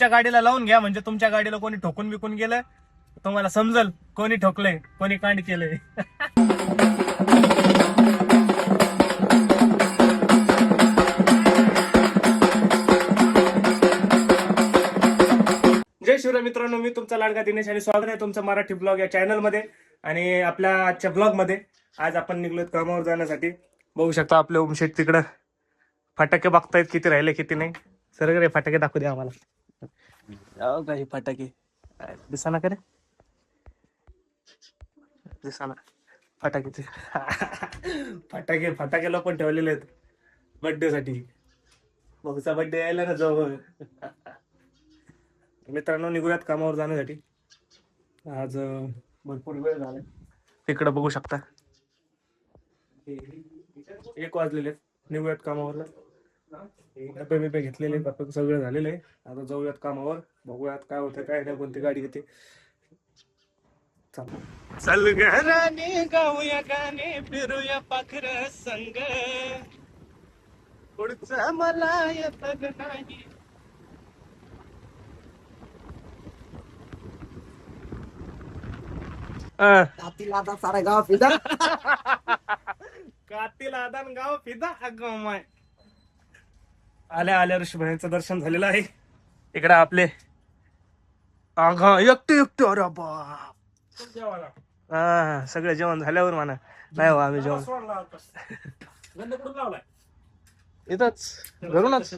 तुमच्या गाडीला लावून घ्या म्हणजे तुमच्या गाडीला कोणी ठोकून विकून गेलं तुम्हाला समजल कोणी ठोकलंय कोणी कांड केलंय? जय शिवराय मित्रांनो मी तुमचा लाडका दिनेश आणि स्वागत आहे तुमचं मराठी ब्लॉग या चॅनलमध्ये आणि आपल्या आजच्या ब्लॉगमध्ये आज आपण निघलोत कामावर जाण्यासाठी. बघू शकता आपले ओमशेट तिकडं. फटाके बघतायत किती राहिले किती नाही. सर रे फटाके दाखवू द्या आम्हाला. अहो, काही फटाके। दिसाना का रे दिसाना फटाके फटाके फटाकेला पण ठेवलेले आहेत. बर्थडे साठी. भाऊचा बर्थडे यायला ना जवळ मित्रांनो निघूयात कामावर जाण्यासाठी. आज भरपूर वेळ झाला तिकडं बघू शकता. एक वाजलेले आहेत. निघूयात कामावर. डबे बिबे घेतलेले आहेत, सगळं झालेलं आहे. आता जाऊयात कामावर बघूयात काय होतं काय नाही कोणती गाडी घेते. चला. चल घराने गाऊया गाणे फिरूया पाखर संग. पुढचं मला येत नाही. कातील आता सारा गाव फिदा. कातील आदान गाव फिदा अगं माय. आल्या आल्या ऋषीभाईंचं दर्शन झालेलं आहे. इकडे आपले अगं एकटे एकटे अरे बाप. हा सगळं जेवण झाल्यावर म्हणा. नाही हो आम्ही जेवण. इथंच घरूनच.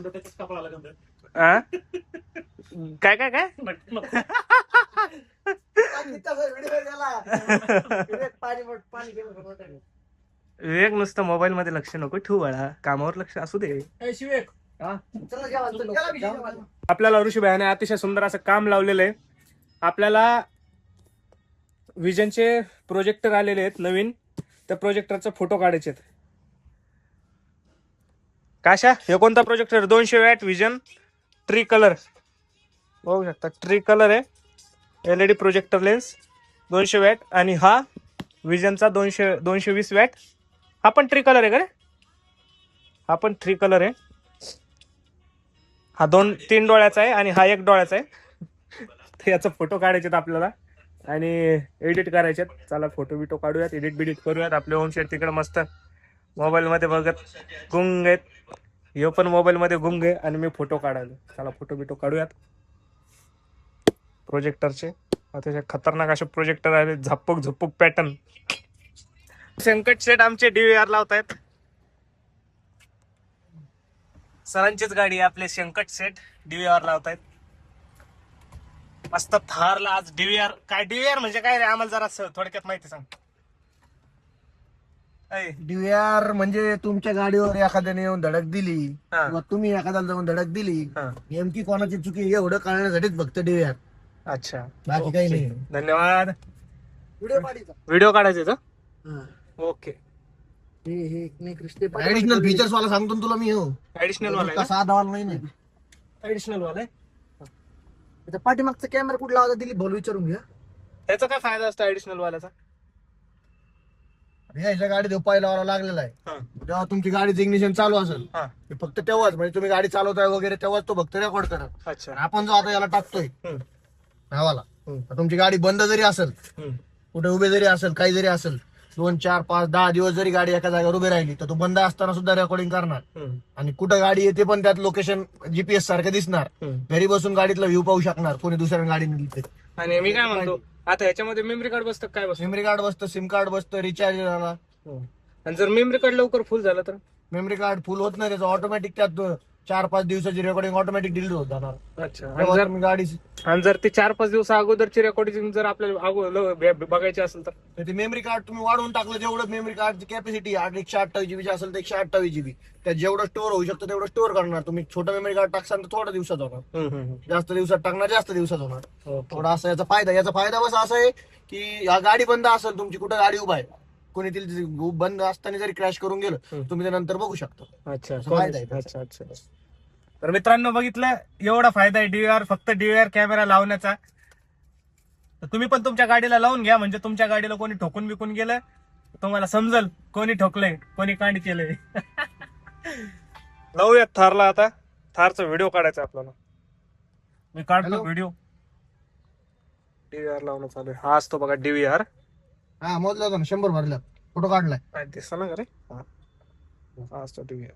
हा? काय काय काय? विवेक नुसतं मोबाईल मध्ये लक्ष नको ठेवू बाळा. कामावर लक्ष असू दे. आपल्याला ऋषीभाईने अतिशय सुंदर असं काम लावलेलं आहे आपल्याला विजनचे प्रोजेक्टर आलेले आहेत नवीन. त्या प्रोजेक्टरचा फोटो काढायचे आहेत. काशा हे कोणता प्रोजेक्टर दोनशे वॅट विजन ट्री कलर बघू शकता ट्री कलर आहे. L E D projector lens दोनशे वॅट. आणि हा विजनचा दोनशे दोनशे वीस वॅट. हा पण ट्री कलर आहे का रे? हा पण थ्री कलर आहे. हा दोन तीन डोळ्याचा आहे आणि हा एक डोळ्याचा आहे. तर याचा फोटो काढायचे आहेत आपल्याला. आणि एडिट करायचे आहेत. चला फोटो बिटो काढूयात एडिट बिडिट करूयात. आपले होम तिकडे मस्त मोबाईल मध्ये बघत गुंग आहेत. ह्यो पण मोबाईल मध्ये गुंग आहे आणि मी फोटो काढायला. चला फोटो बिटो काढूयात. प्रोजेक्टरचे अतिशय खतरनाक असे प्रोजेक्टर आले. झपक झपक पॅटर्न संकट सेट आमचे डीव्हीआर लावतायत. सरांचीच गाडी आपले संकट सेट डीव्हीआर लावतायत. मस्त थारला आज डीव्हीआर काय डीव्हीआर म्हणजे काय रे? आम्हाला जरा थोडक्यात माहिती सांग. डीव्हीआर म्हणजे तुमच्या गाडीवर एखाद्याने येऊन धडक दिली. किंवा तुम्ही एखाद्याला जाऊन धडक दिली. नेमकी कोणाची चुकी एवढं कळण्यासाठीच फक्त डीव्हीआर अच्छा. बाकी काही नाही. धन्यवाद. व्हिडिओ व्हिडिओ काढायचे ओके. हे हे नाही क्रिस्टे ऍडिशनल फीचर्स वाला सांगतो ना तुला मी हो. ऍडिशनल वाला आहे साधा वाला नाही. ना ऍडिशनल वाला आहे? पाठीमागचा कॅमेरा कुठला होता दिली बोल विचारून घ्या. त्याचा काय फायदा असतो ऍडिशनल वाल्याचा? ह्याच्या गाडीत पहिला वाला लागलेला आहे. जेव्हा तुमची गाडीचं इग्निशन चालू असेल हा. ते फक्त तेव्हाच म्हणजे तुम्ही गाडी चालवताय वगैरे तेव्हाच तो फक्त रेकॉर्ड करा. अच्छा. आपण जो आता याला टाकतोय. नावाला तुमची गाडी बंद जरी असेल. कुठे उभे जरी असेल काही जरी असेल दोन चार पाच दहा दिवस जरी गाडी एका जागेवर उभी राहिली तर तो बंद असताना सुद्धा रेकॉर्डिंग करणार. आणि कुठं गाडी येते पण त्यात लोकेशन जीपीएस सारखं दिसणार. घरी बसून गाडीतला व्ह्यू पाहू शकणार कोणी दुसऱ्या गाडी नेली आणि मी काय म्हणतो आता ह्याच्यामध्ये मेमरी कार्ड बसतं काय बसतं? मेमरी कार्ड बसतं सिम कार्ड बसतं रिचार्ज झाला. आणि जर मेमरी कार्ड लवकर फुल झालं तर? मेमरी कार्ड फुल होत नाही त्याचं ऑटोमॅटिक त्यात चार पाच दिवसाची रेकॉर्डिंग ऑटोमॅटिक डिलीट होत जाणार. अच्छा. आणि तेव्हा जर तुम्ही गाडी आणि जर ते चार पाच दिवस अगोदरची रेकॉर्डिंग जर आपल्याला अगो- ल- ब- बघायची असेल तर? तर ते मेमरी कार्ड तुम्ही वाढवून टाकलं जेवढं मेमरी कार्डची कॅपॅसिटी एकशे अठ्ठावीस जीबी असेल तर एकशे अठ्ठावीस जीबी त्यात जेवढं स्टोअर होऊ शकतं तेवढं स्टोअर करणार. तुम्ही छोटं मेमरी कार्ड टाकसाल तर थोड्या दिवसात होणार. जास्त दिवसात टाकणार जास्त दिवसात होणार. थोडा असा याचा फायदा याचा फायदा बस असा आहे की या गाडी बंद असेल तुमची कुठं गाडी उभा आहे. कोणी ती बंद असताना जरी क्रॅश करून गेलं. तुम्ही ते नंतर बघू शकता. अच्छा असा फायदा आहे अच्छा अच्छा तर मित्रांनो बघितलं एवढा फायदा आहे डीव्हीआर फक्त डीव्हीआर कॅमेरा लावण्याचा. तर तुम्ही पण तुमच्या गाडीला लावून घ्या म्हणजे तुमच्या गाडीला कोणी ठोकून बिकून गेलं तुम्हाला समजल कोणी ठोकलंय कोणी कांड केलंय. लावूयात थारला आता. थारचा व्हिडिओ काढायचा आपल्याला. मी काढतो Hello? व्हिडिओ डीव्हीआर लावणं चालू आहे. हा असतो बघा डीव्हीआर हा मोजला होता ना शंभर भरल्यात फोटो काढलाय. दिसतं ना का रे? हा. हा डीव्हीआर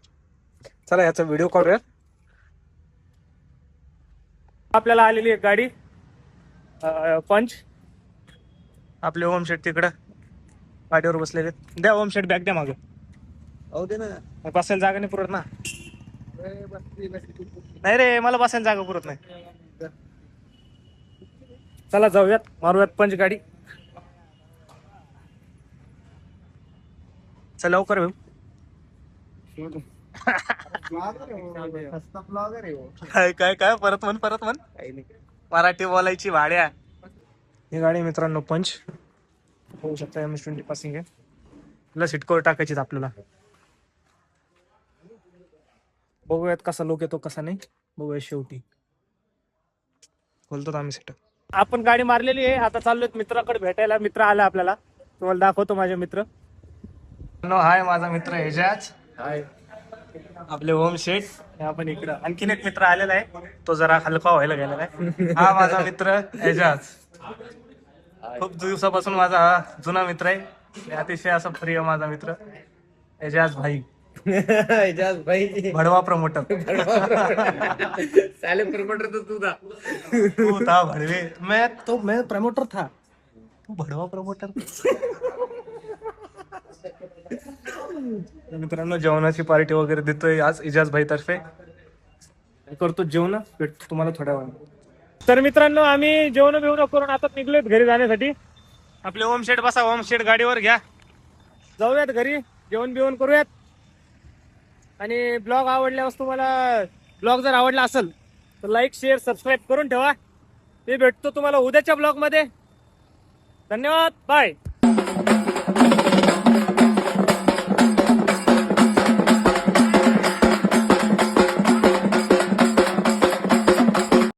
चला याचा व्हिडिओ काढूया आपल्याला आलेली एक गाडी. अं, पंच. आपले ओम शेट तिकडं. गाडीवर बसलेले. द्या ओम शेट बॅग द्या मागं. हो दे ना. बसायला जागा नाही पुरत ना. नाही रे मला बसायला जागा पुरत नाही. चला जाऊयात. मारूयात पंच गाडी. चल लवकर भाऊ काय काय काय? परत म्हण परत म्हण. मराठी बोलायची भाड्या. ही गाडी मित्रांनो पंच. होऊ शकता एम एस ट्वेंटी पासिंग आहे. तिला सीटकोर टाकायची आपल्याला. बघूयात कसा लोक येतो कसा नाही. बघूया शेवटी. खोलतो आम्ही सेट आपण गाडी मारलेली आहे. आता चाललोय मित्राकडे भेटायला. मित्र आला आपल्याला. तुम्हाला दाखवतो माझे मित्र. हाय माझा मित्र एजाज. हाय. आपले ओम शेठ. आपण इकडं आणखीन एक मित्र आलेला आहे. तो जरा हलका व्हायला गेलेला आहे. हा माझा मित्र एजाज. खूप दिवसापासून माझा हा जुना मित्र आहे. आणि अतिशय असा प्रिय माझा मित्र एजाज भाई. एजाज भाई. भडवा प्रमोटर. साले प्रमोटर तो तू था. तू था भडवे. मैं तो मैं प्रमोटर था. तू भडवा प्रमोटर. मित्रांनो जेवणाची पार्टी वगैरे देतोय आज इजाज भाई तर्फे करतो जेवण? भेटतो तुम्हाला थोड्या वेळा तर मित्रांनो आम्ही जेवण बिवण करून आता निघलोय घरी जाण्यासाठी. आपले ओम शेड बसा ओम शेड गाडीवर घ्या. जाऊयात घरी जेवण बिवण करूयात. आणि ब्लॉग आवडल्यास तुम्हाला ब्लॉग जर आवडला असेल तर लाईक शेअर सबस्क्राईब करून ठेवा. ते भेटतो तुम्हाला उद्याच्या ब्लॉगमध्ये धन्यवाद बाय